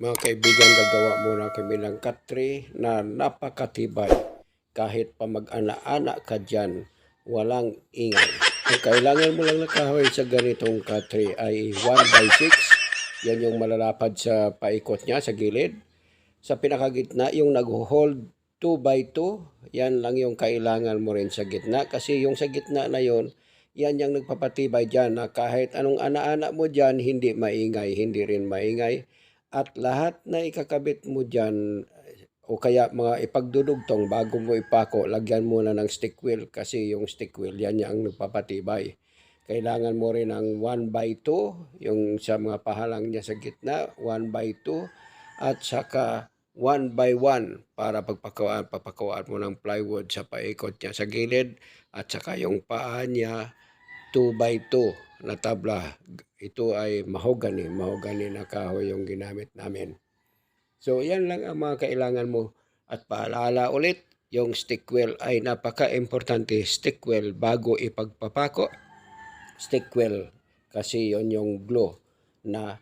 Mga kaibigan, gagawa muna kami ng katri na napakatibay. Kahit pa mag-ana-ana ka dyan, walang ingay. Ang kailangan mo lang na kahoy sa ganitong katri ay 1 by 6. Yan yung malalapad sa paikot niya sa gilid. Sa pinakagitna, yung nag-hold 2 by 2, yan lang yung kailangan mo rin sa gitna. Kasi yung sa gitna na yon yan yung nagpapatibay dyan na kahit anong ana-ana mo dyan, hindi maingay, hindi rin maingay. At lahat na ikakabit mo dyan, o kaya mga ipagdudugtong bago mo ipako, lagyan muna ng stick wheel kasi yung stick wheel, yan yung nagpapatibay. Kailangan mo rin ng 1 by 2, yung sa mga pahalang niya sa gitna, 1 by 2, at saka 1 by 1 para pagpakawaan, papakawaan mo ng plywood sa paikot niya sa gilid, at saka yung paa niya, 2 by 2 na tabla. Ito ay mahogany, mahogany na kahoy yung ginamit namin. So, yan lang ang mga kailangan mo. At paalala ulit, yung stick wheel ay napaka-importante. Stick wheel bago ipagpapako. Stick wheel kasi yon yung glue na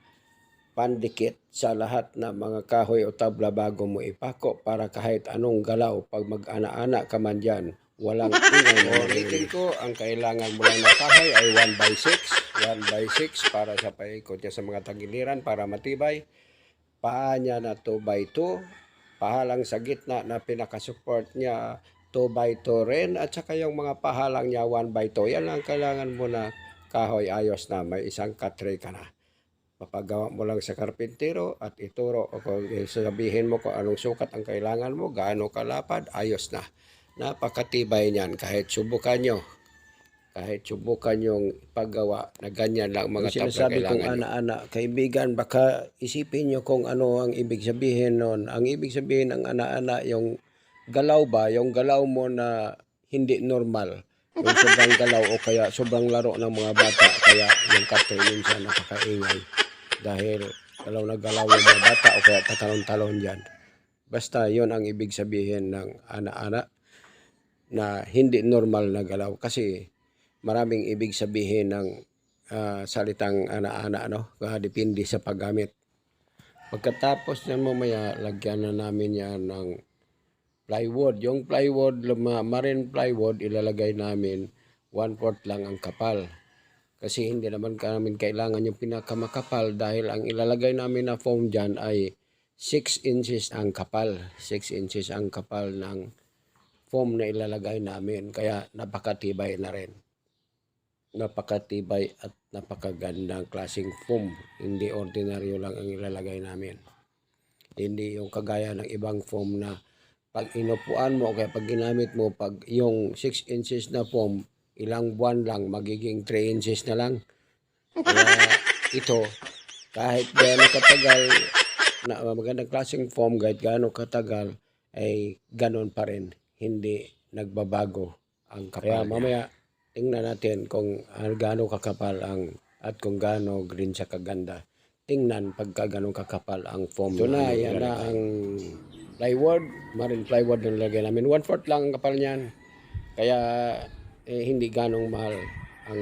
pandikit sa lahat ng mga kahoy o tabla bago mo ipako para kahit anong galaw pag mag-ana-ana ka man dyan, walang ingay. Ulitin ko, ang kailangan mo lang na kahoy ay 1 by 6. 1 by 6 para sa paikot niya sa mga tagiliran para matibay. Paa niya na 2 by 2 pahalang sa gitna na pinaka-support niya 2 by 2 rin. At saka yung mga pahalang niya 1 by 2 yan lang kailangan mo na kahoy. Ayos na may isang katray ka na. Papagawa mo lang sa karpintero at ituro. O kung sasabihin mo kung anong sukat ang kailangan mo gaano kalapad ayos na napakatibay niyan kahit subukan nyo kahit subukan yung paggawa na ganyan lang mga tabla sinasabi kong ana-ana, kaibigan, baka isipin nyo kung ano ang ibig sabihin nun. Ang ibig sabihin ng ana-ana, yung galaw ba, yung galaw mo na hindi normal. Yung sobrang galaw o kaya sobrang laro ng mga bata. Kaya yung katoy minsan napakaingay. Dahil galaw na galaw yung mga bata o kaya tatalon-talon dyan. Basta yon ang ibig sabihin ng ana-ana na hindi normal na galaw. Kasi maraming ibig sabihin ng ah, salitang ana-ana ano, ah, depende sa paggamit. Pagkatapos niyan mamaya, lagyan na namin yan ng plywood. Yung plywood, marine plywood, ilalagay namin 1/4 lang ang kapal. Kasi hindi naman namin kailangan yung pinakamakapal dahil ang ilalagay namin na foam dyan ay 6 inches ang kapal. 6 inches ang kapal ng foam na ilalagay namin. Kaya napakatibay na rin napakatibay at napakagandang klaseng foam. Hindi ordinaryo lang ang ilalagay namin. Hindi yung kagaya ng ibang foam na pag inupuan mo kaya pag ginamit mo, pag yung 6 inches na foam, ilang buwan lang, magiging 3 inches na lang. Kaya ito, kahit gaano katagal, na magandang klaseng foam, kahit gaano katagal, ay ganon pa rin. Hindi nagbabago ang kapal. Kaya mamaya, tingnan natin kung uh, gaano kakapal ang at kung gaano green siya kaganda. Tingnan pagka gaano kakapal ang foam. Ito na, yan na ang plywood, marine plywood na nilagay namin. One fourth lang ang kapal niyan. Kaya eh, hindi ganong mahal ang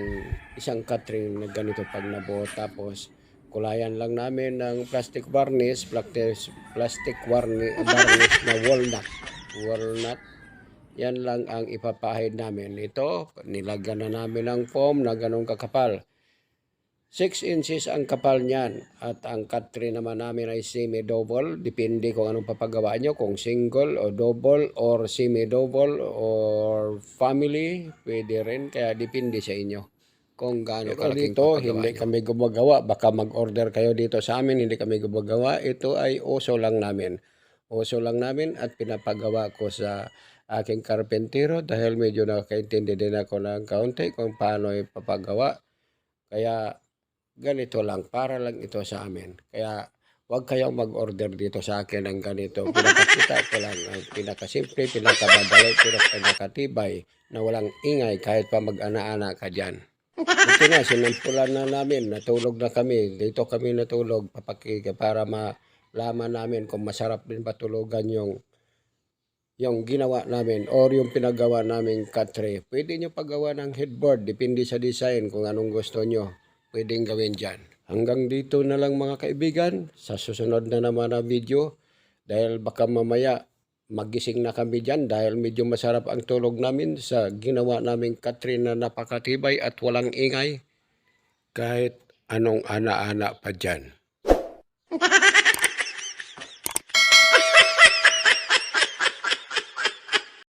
isang catering na ganito pag nabuo. Tapos kulayan lang namin ng plastic varnish, plastic, plastic varnish, varnish na walnut. Walnut yan lang ang ipapahid namin. Ito, nilagyan na namin ng foam na ganong kakapal. 6 inches ang kapal niyan at ang cut tree naman namin ay semi-double. Depende kung anong papagawa nyo, kung single o double or semi-double or family, pwede rin. Kaya depende sa inyo kung gaano Pero kalaking dito, hindi nyo. kami gumagawa. Baka mag-order kayo dito sa amin, hindi kami gumagawa. Ito ay uso lang namin. Uso lang namin at pinapagawa ko sa aking karpentero dahil medyo nakakaintindi din ako ng kaunti kung paano ipapagawa. Kaya ganito lang, para lang ito sa amin. Kaya huwag kayong mag-order dito sa akin ng ganito. Pinapakita ko lang ang pinakasimple, pinakabadali, pero pinakatibay na walang ingay kahit pa mag-ana-ana ka dyan. Ito na, sinampulan na namin, natulog na kami. Dito kami natulog papakika para malaman namin kung masarap din patulugan yung yung ginawa namin or yung pinagawa namin katre. Pwede nyo paggawa ng headboard, depende sa design kung anong gusto nyo. Pwedeng gawin dyan. Hanggang dito na lang mga kaibigan sa susunod na naman na video dahil baka mamaya magising na kami dyan dahil medyo masarap ang tulog namin sa ginawa naming Katrin na napakatibay at walang ingay kahit anong ana-ana pa dyan.